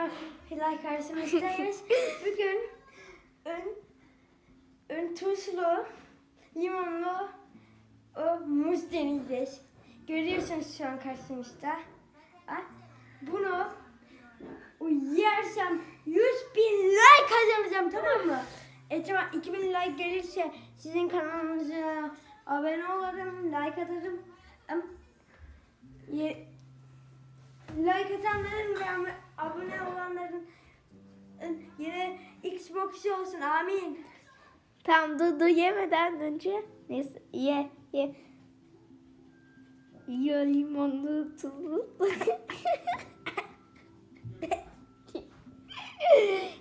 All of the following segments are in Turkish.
Merhaba Hilal karşınızdayız. Bugün ön, ön tuzlu, limonlu o muz deneyeceğiz. Görüyorsunuz şu an karşınızda. Ha? Bunu o yersem 100 bin like kazanacağım tamam mı? Acaba 2000 like gelirse sizin kanalınıza abone olurum, like atarım. Em, ye- like atanların ve ab- abone olanların e, yine Xbox'u olsun amin. Tamam dur dur yemeden önce. Neyse ye ye. Yiyor limonlu tuzlu.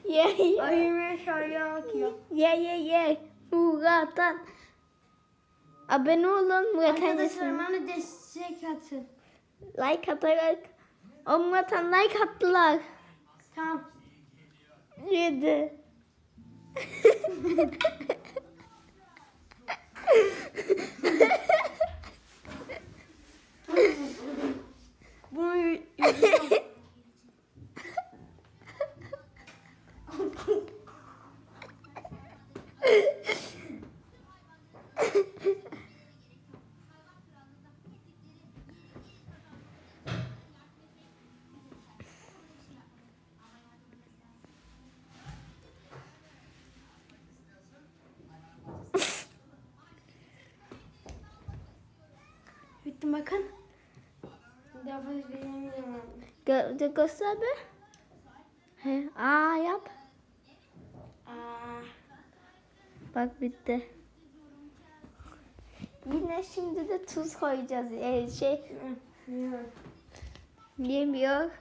ye ye. Ayıma şöyle akıyor. Ye ye ye. Murat'tan. Abone olun Murat Arkadaşlar bana destek atın. Like atarak. Murat'tan like attılar. Tamam. Yedi. Bunu Bitti bakın. Daha fazla yemeyeceğim. Gö göster bir. He, aa yap. Aa, Bak bitti. Yine şimdi de tuz koyacağız. Ee, şey bilmiyorum. yemiyor.